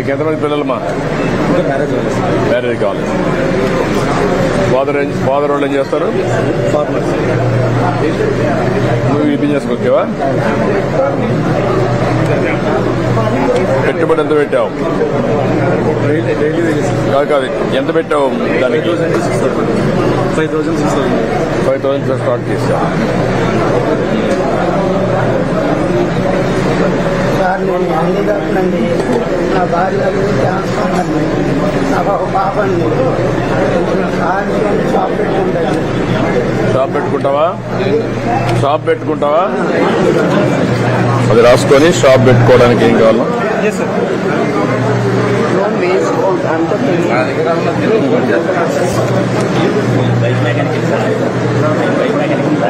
నీకు ఎంతమంది పిల్లలమ్మా? మ్యారేజ్ కాలేజ్ ఫాదర్ ఫాదర్ వాళ్ళు ఏం చేస్తారు? సార్ నువ్వు ఈ బిజినెస్ వచ్చావా? పెట్టుబడి ఎంత పెట్టావు? డైలీ కాదు కాదు ఎంత పెట్టావు ఫైవ్ దానికి? Thousand six five thousand six thousand five thousand start చేసావు సార్ నేను హ్యాండిక్యాప్నండి నా భార్య క్యాన్సర్ అండి నాకు ఒక పాప అండి కార్ షాప్ పెట్టుకుంటాను షాప్ పెట్టుకుంటావా? షాప్ పెట్టుకుంటావా? అది రాసుకొని షాప్ పెట్టుకోవడానికి ఏం కావాలా? ఎస్ సార్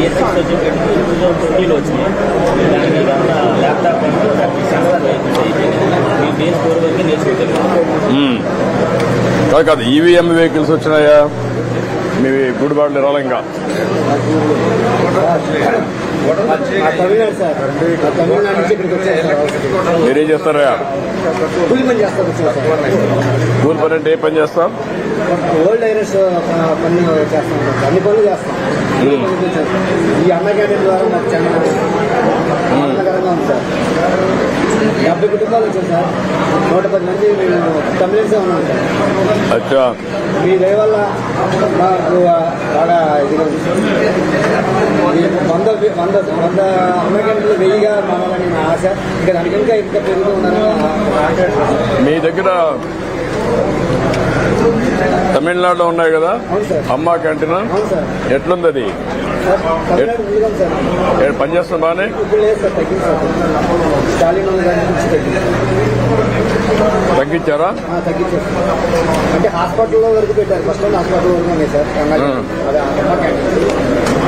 బీఎస్ ఫోర్ వరకు నేర్చుకున్నాం బీఎస్ సిక్స్ వచ్చి టూ థౌసండ్ ట్వంటీలో వచ్చినాయి దానికి ఇదంతా ల్యాప్టాప్ అయిపోయింది మేము బీఎస్ ఫోర్ వరకు నేర్చుకోగలిగాం. కాదు కాదు ఈవీఎం వెహికల్స్ వచ్చినాయా? మీ గుడిబాట్లు రాలే ఇంకా మీరేం చేస్తారా కూలి పని కూలి పని అంటే ఏ పని చేస్తాం? ఓల్డ్ ఐరస్ పని చేస్తాం. అన్ని పనులు చేస్తాం. ఈ అన్న క్యాంటీన్ ద్వారా మాకు చాలా ఆనందకరంగా ఉంది సార్. డెబ్బై కుటుంబాలు వచ్చాయి సార్. నూట పది మంది మేము తమిళన్సే ఉన్నాం సార్. అచ్చా. మీ దయ వల్ల మాకు బాగా. ఈ వంద వంద వంద అమెరికన్లు వెయ్యిగా మారాలని నా ఆశ. ఇంకా దానికి ఇంకా ఇంకా పెరుగుతూ ఉందని మీ దగ్గర తమిళనాడులో ఉన్నాయి కదా? అమ్మా క్యాంటీన్? ఎట్లుంది అది? పనిచేస్తుంది బాగానే? తగ్గింది తగ్గించారా. అంటే హాస్పిటల్లో వరకు పెట్టారు. ఫస్ట్ హాస్పిటల్ వరకు సార్.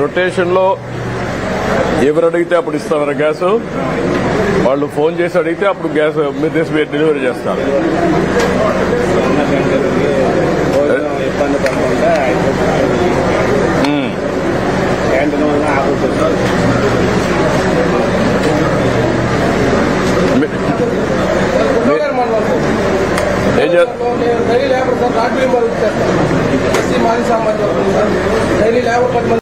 రొటేషన్లో ఎవరు అడిగితే అప్పుడు ఇస్తారా గ్యాస్. వాళ్ళు ఫోన్ చేసి అడిగితే అప్పుడు గ్యాస్ మీరు తీసి డెలివరీ చేస్తారు. Daily labour sir not B SC ಮಾಜಿ ಸಾಮಾನ್ಯ ಡೈಲಿ ಲೇಬರ್ ಕಟ್